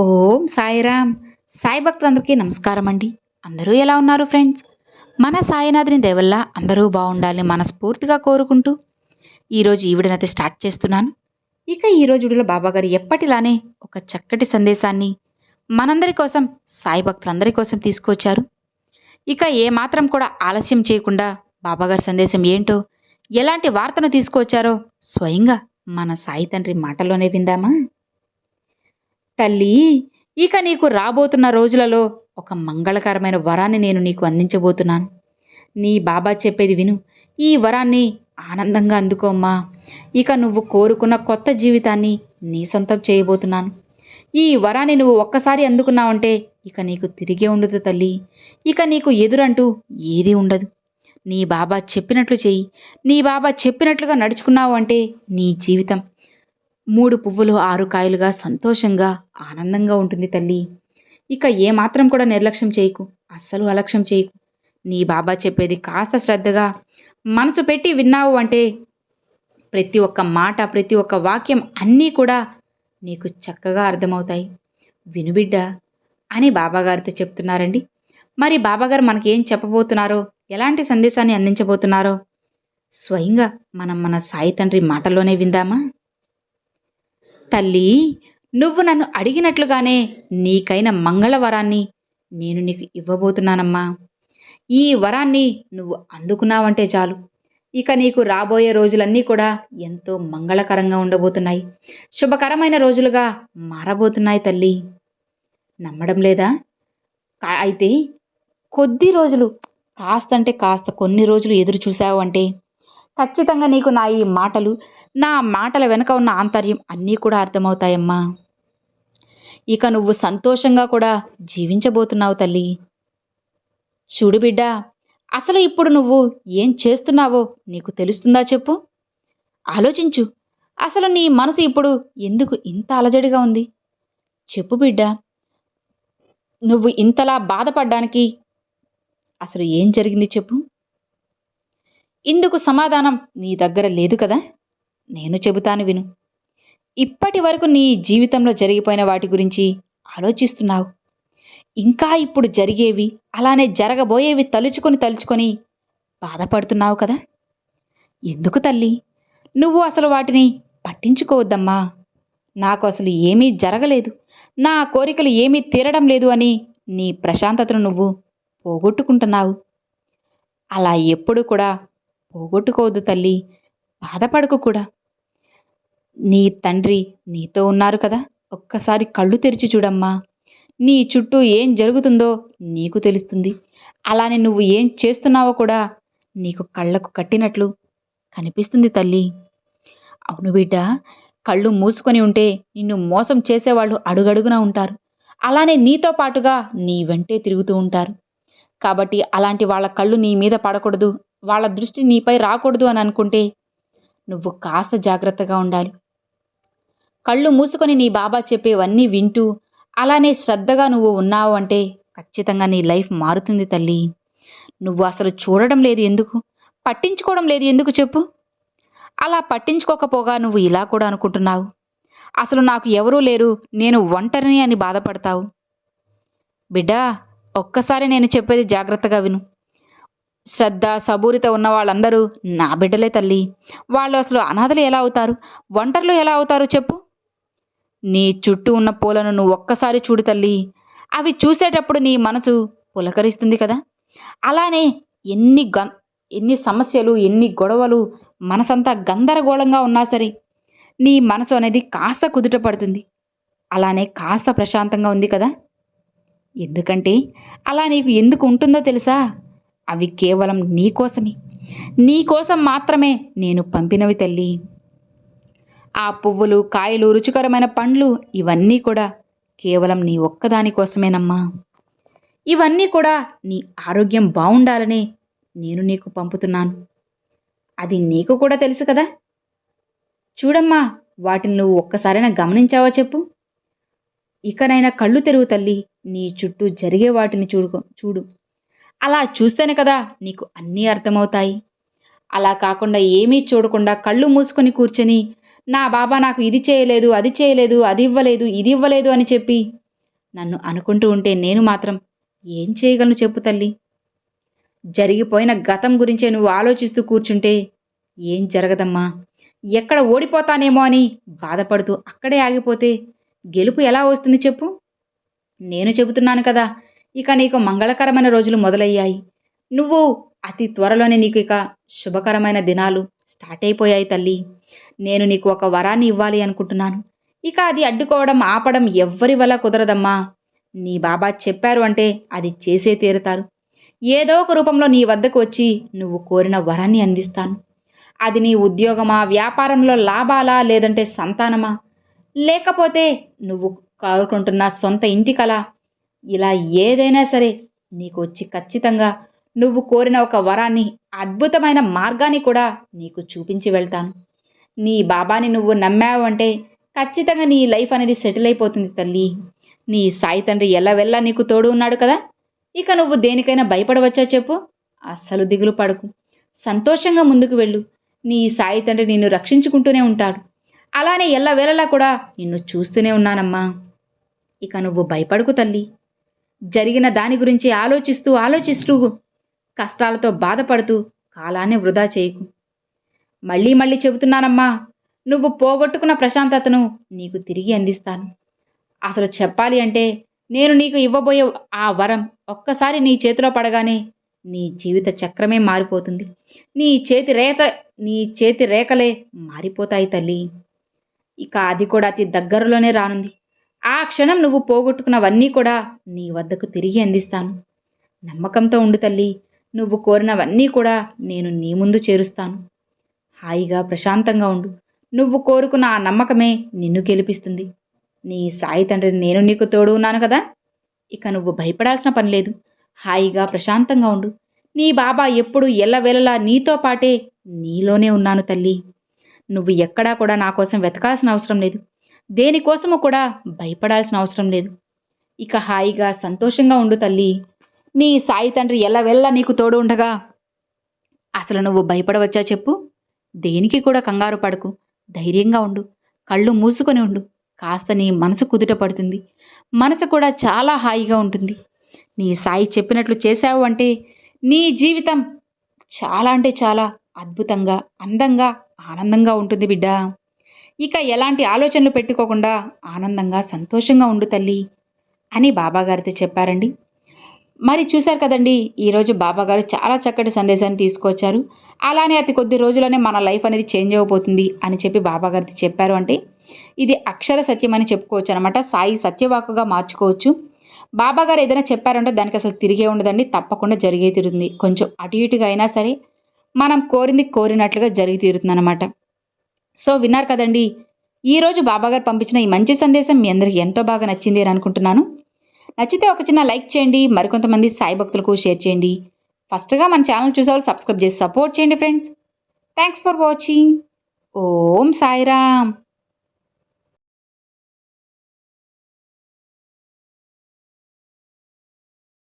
ఓం సాయిరామ్ సాయి భక్తులందరికీ నమస్కారం అండి. అందరూ ఎలా ఉన్నారు ఫ్రెండ్స్? మన సాయినాథుని దేవల్ల అందరూ బాగుండాలని మనస్ఫూర్తిగా కోరుకుంటూ ఈరోజు ఈ వీడియోనైతే స్టార్ట్ చేస్తున్నాను. ఇక ఈరోజు ఈడలో బాబాగారు ఎప్పటిలానే ఒక చక్కటి సందేశాన్ని మనందరి కోసం సాయి భక్తులందరి కోసం తీసుకొచ్చారు. ఇక ఏమాత్రం కూడా ఆలస్యం చేయకుండా బాబాగారి సందేశం ఏంటో ఎలాంటి వార్తను తీసుకొచ్చారో స్వయంగా మన సాయి తండ్రి మాటలోనే విందామా? తల్లి ఇక నీకు రాబోతున్న రోజులలో ఒక మంగళకరమైన వరాన్ని నేను నీకు అందించబోతున్నాను. నీ బాబా చెప్పేది విను. ఈ వరాన్ని ఆనందంగా అందుకోమ్మా ఇక నువ్వు కోరుకున్న కొత్త జీవితాన్ని నీ సొంతం చేయబోతున్నాను. ఈ వరాన్ని నువ్వు ఒక్కసారి అందుకున్నావంటే ఇక నీకు తిరిగే ఉండదు తల్లి. ఇక నీకు ఎదురంటూ ఏదీ ఉండదు. నీ బాబా చెప్పినట్లు చెయ్యి. నీ బాబా చెప్పినట్లుగా నడుచుకున్నావు అంటే నీ జీవితం మూడు పువ్వులు ఆరు కాయలుగా సంతోషంగా ఆనందంగా ఉంటుంది తల్లి. ఇక ఏమాత్రం కూడా నిర్లక్ష్యం చేయకు. అస్సలు అలక్ష్యం చేయకు. నీ బాబా చెప్పేది కాస్త శ్రద్ధగా మనసు పెట్టి విన్నావు అంటే ప్రతి ఒక్క మాట ప్రతి ఒక్క వాక్యం అన్నీ కూడా నీకు చక్కగా అర్థమవుతాయి. వినుబిడ్డ అని బాబాగారితో చెప్తున్నారండి. మరి బాబాగారు మనకి ఏం చెప్పబోతున్నారో ఎలాంటి సందేశాన్ని అందించబోతున్నారో స్వయంగా మనం మన సాయి తండ్రి మాటలోనే విందామా? తల్లి నువ్వు నన్ను అడిగినట్లుగానే నీకైన మంగళవరాన్ని నేను నీకు ఇవ్వబోతున్నానమ్మా. ఈ వరాన్ని నువ్వు అందుకున్నావంటే చాలు. ఇక నీకు రాబోయే రోజులన్నీ కూడా ఎంతో మంగళకరంగా ఉండబోతున్నాయి. శుభకరమైన రోజులుగా మారబోతున్నాయి తల్లి. నమ్మడం లేదా? అయితే కొద్ది రోజులు కాస్త అంటే కాస్త కొన్ని రోజులు ఎదురు చూసావు అంటే ఖచ్చితంగా నీకు నా ఈ మాటలు నా మాటల వెనుక ఉన్న ఆంతర్యం అన్నీ కూడా అర్థమవుతాయమ్మా. ఇక నువ్వు సంతోషంగా కూడా జీవించబోతున్నావు తల్లి. చూడు బిడ్డ అసలు ఇప్పుడు నువ్వు ఏం చేస్తున్నావో నీకు తెలుస్తుందా చెప్పు. ఆలోచించు అసలు నీ మనసు ఇప్పుడు ఎందుకు ఇంత అలజడిగా ఉంది? చెప్పు బిడ్డ నువ్వు ఇంతలా బాధపడ్డానికి అసలు ఏం జరిగింది చెప్పు. ఇందుకు సమాధానం నీ దగ్గర లేదు కదా? నేను చెబుతాను విను. ఇప్పటి వరకు నీ జీవితంలో జరిగిపోయిన వాటి గురించి ఆలోచిస్తున్నావు. ఇంకా ఇప్పుడు జరిగేవి అలానే జరగబోయేవి తలుచుకొని తలుచుకొని బాధపడుతున్నావు కదా? ఎందుకు తల్లి? నువ్వు అసలు వాటిని పట్టించుకోవద్దమ్మా. నాకు అసలు ఏమీ జరగలేదు. నా కోరికలు ఏమీ తీరడం లేదు అని నీ ప్రశాంతతను నువ్వు పోగొట్టుకుంటున్నావు. అలా ఎప్పుడు కూడా పోగొట్టుకోవద్దు తల్లి. బాధపడకు కూడా. నీ తండ్రి నీతో ఉన్నారు కదా. ఒక్కసారి కళ్ళు తెరిచి చూడమ్మా. నీ చుట్టూ ఏం జరుగుతుందో నీకు తెలుస్తుంది. అలానే నువ్వు ఏం చేస్తున్నావో కూడా నీకు కళ్ళకు కట్టినట్లు కనిపిస్తుంది తల్లి. అవును బిడ్డ కళ్ళు మూసుకొని ఉంటే నిన్ను మోసం చేసేవాళ్ళు అడుగడుగునా ఉంటారు. అలానే నీతో పాటుగా నీ వెంటే తిరుగుతూ ఉంటారు. కాబట్టి అలాంటి వాళ్ళ కళ్ళు నీ మీద పడకూడదు. వాళ్ళ దృష్టి నీపై రాకూడదు అని అనుకుంటే నువ్వు కాస్త జాగ్రత్తగా ఉండాలి. కళ్ళు మూసుకొని నీ బాబా చెప్పేవన్నీ వింటూ అలానే శ్రద్ధగా నువ్వు ఉన్నావు అంటే ఖచ్చితంగా నీ లైఫ్ మారుతుంది తల్లి. నువ్వు అసలు చూడడం లేదు ఎందుకు? పట్టించుకోవడం లేదు ఎందుకు చెప్పు? అలా పట్టించుకోకపోగా నువ్వు ఇలా కూడా అనుకుంటున్నావు? అసలు నాకు ఎవరూ లేరు నేను ఒంటరిని అని బాధపడతావు. బిడ్డా ఒక్కసారి నేను చెప్పేది జాగ్రత్తగా విను. శ్రద్ధ సబూరిత ఉన్న వాళ్ళందరూ నా బిడ్డలే తల్లి వాళ్ళు అసలు అనాథలు ఎలా అవుతారు? ఒంటర్లు ఎలా అవుతారు చెప్పు. నీ చుట్టూ ఉన్న పూలను నువ్వు ఒక్కసారి చూడు తల్లి. అవి చూసేటప్పుడు నీ మనసు పులకరిస్తుంది కదా. అలానే ఎన్ని గ ఎన్ని సమస్యలు ఎన్ని గొడవలు మనసంతా గందరగోళంగా ఉన్నా సరే నీ మనసు అనేది కాస్త కుదుట పడుతుంది. అలానే కాస్త ప్రశాంతంగా ఉంది కదా. ఎందుకంటే అలా నీకు ఎందుకు ఉంటుందో తెలుసా? అవి కేవలం నీ కోసమే. మాత్రమే నేను పంపినవి తల్లి. ఆ పువ్వులు కాయలు రుచికరమైన పండ్లు ఇవన్నీ కూడా కేవలం నీ ఒక్కదాని కోసమేనమ్మా. ఇవన్నీ కూడా నీ ఆరోగ్యం బాగుండాలని నేను నీకు పంపుతున్నాను. అది నీకు కూడా తెలుసు కదా. చూడమ్మా వాటిని నువ్వు ఒక్కసారైనా గమనించావా చెప్పు. ఇకనైనా కళ్ళు తెరువు తల్లి నీ చుట్టూ జరిగే వాటిని చూడుకో చూడు. అలా చూస్తేనే కదా నీకు అన్నీ అర్థమవుతాయి. అలా కాకుండా ఏమీ చూడకుండా కళ్ళు మూసుకొని కూర్చొని నా బాబా నాకు ఇది చేయలేదు అది చేయలేదు అది ఇవ్వలేదు ఇది ఇవ్వలేదు అని చెప్పి నన్ను అనుకుంటూ ఉంటే నేను మాత్రం ఏం చేయగలను చెప్పు తల్లి? జరిగిపోయిన గతం గురించే నువ్వు ఆలోచిస్తూ కూర్చుంటే ఏం జరగదమ్మా? ఎక్కడ ఓడిపోతానేమో అని బాధపడుతూ అక్కడే ఆగిపోతే గెలుపు ఎలా వస్తుంది చెప్పు? నేను చెబుతున్నాను కదా ఇక నీకు మంగళకరమైన రోజులు మొదలయ్యాయి. నువ్వు అతి త్వరలోనే నీకు ఇక శుభకరమైన దినాలు స్టార్ట్ అయిపోయాయి తల్లి. నేను నీకు ఒక వరాన్ని ఇవ్వాలి అనుకుంటున్నాను. ఇక అది అడ్డుకోవడం ఆపడం ఎవ్వరి వల్ల కుదరదమ్మా. నీ బాబా చెప్పారు అంటే అది చేసే తీరుతారు. ఏదో ఒక రూపంలో నీ వద్దకు వచ్చి నువ్వు కోరిన వరాన్ని అందిస్తాను. అది నీ ఉద్యోగమా వ్యాపారంలో లాభాలా లేదంటే సంతానమా? లేకపోతే నువ్వు కోరుకుంటున్న సొంత ఇంటి కళ ఇలా ఏదైనా సరే నీకు వచ్చి ఖచ్చితంగా నువ్వు కోరిన ఒక వరాన్ని అద్భుతమైన మార్గాన్ని కూడా నీకు చూపించి వెళ్తాను. నీ బాబాని నువ్వు నమ్మావు అంటే ఖచ్చితంగా నీ లైఫ్ అనేది సెటిల్ అయిపోతుంది తల్లి. నీ సాయి తండ్రి ఎల్లవెల్లా నీకు తోడు ఉన్నాడు కదా. ఇక నువ్వు దేనికైనా భయపడవచ్చా చెప్పు? అస్సలు దిగులు పడకు. సంతోషంగా ముందుకు వెళ్ళు. నీ సాయి తండ్రి నిన్ను రక్షించుకుంటూనే ఉంటాడు. అలానే ఎల్లవేళలా కూడా నిన్ను చూస్తూనే ఉన్నానమ్మా. ఇక నువ్వు భయపడకు తల్లి. జరిగిన దాని గురించి ఆలోచిస్తూ ఆలోచిస్తూ కష్టాలతో బాధపడుతూ కాలాన్ని వృధా చేయకు. మళ్ళీ మళ్ళీ చెబుతున్నానమ్మా నువ్వు పోగొట్టుకున్న ప్రశాంతతను నీకు తిరిగి అందిస్తాను. అసలు చెప్పాలి అంటే నేను నీకు ఇవ్వబోయే ఆ వరం ఒక్కసారి నీ చేతిలో పడగానే నీ జీవిత చక్రమే మారిపోతుంది. నీ చేతి రేత నీ చేతి రేఖలే మారిపోతాయి తల్లి. ఇక అది కూడా అతి దగ్గరలోనే రానుంది. ఆ క్షణం నువ్వు పోగొట్టుకున్నవన్నీ కూడా నీ వద్దకు తిరిగి అందిస్తాను. నమ్మకంతో ఉండు తల్లి. నువ్వు కోరినవన్నీ కూడా నేను నీ ముందు చేరుస్తాను. హాయిగా ప్రశాంతంగా ఉండు. నువ్వు కోరుకున్న ఆ నమ్మకమే నిన్ను గెలిపిస్తుంది. నీ సాయి తండ్రి నేను నీకు తోడు ఉన్నాను కదా? ఇక నువ్వు భయపడాల్సిన పని లేదు. హాయిగా ప్రశాంతంగా ఉండు. నీ బాబా ఎప్పుడు ఎల్లవేళలా నీతో పాటే నీలోనే ఉన్నాను తల్లి. నువ్వు ఎక్కడా కూడా నా కోసం వెతకాల్సిన అవసరం లేదు. దేనికోసము కూడా భయపడాల్సిన అవసరం లేదు. ఇక హాయిగా సంతోషంగా ఉండు తల్లి. నీ సాయి తండ్రి ఎల్లవెల్లా నీకు తోడు ఉండగా. అసలు నువ్వు భయపడవచ్చా చెప్పు? దేనికి కూడా కంగారు పడకు. ధైర్యంగా ఉండు. కళ్ళు మూసుకొని ఉండు. కాస్త నీ మనసు కుదుట పడుతుంది. మనసు కూడా చాలా హాయిగా ఉంటుంది. నీ సాయి చెప్పినట్లు చేశావు అంటే నీ జీవితం చాలా అంటే చాలా అద్భుతంగా అందంగా ఆనందంగా ఉంటుంది బిడ్డ. ఇక ఎలాంటి ఆలోచనలు పెట్టుకోకుండా ఆనందంగా సంతోషంగా ఉండు తల్లి అని బాబాగారితో చెప్పారండి. మరి చూశారు కదండి ఈరోజు బాబాగారు చాలా చక్కటి సందేశాన్ని తీసుకొచ్చారు. అలానే అతి కొద్ది రోజుల్లోనే మన లైఫ్ అనేది చేంజ్ అవ్వబోతుంది అని చెప్పి బాబాగారితో చెప్పారు అంటే ఇది అక్షర సత్యం అని చెప్పుకోవచ్చు అనమాట సాయి సత్యవాకుగా మార్చుకోవచ్చు. బాబాగారు ఏదైనా చెప్పారంటే దానికి అసలు తిరిగే ఉండదండి తప్పకుండా జరిగే తీరుతుంది. కొంచెం అటు ఇటుగా అయినా సరే మనం కోరింది కోరినట్లుగా జరిగి తీరుతుంది అనమాట సో విన్నారు కదండి. ఈరోజు బాబాగారు పంపించిన ఈ మంచి సందేశం మీ అందరికి ఎంతో బాగా నచ్చింది అని అనుకుంటున్నాను. నచ్చితే ఒక చిన్న లైక్ చేయండి మరికొంతమంది సాయి భక్తులకు షేర్ చేయండి. ఫస్ట్గా మన ఛానల్ చూసేవాళ్ళు సబ్స్క్రైబ్ చేసి సపోర్ట్ చేయండి friends. Thanks for watching. Om Sairam.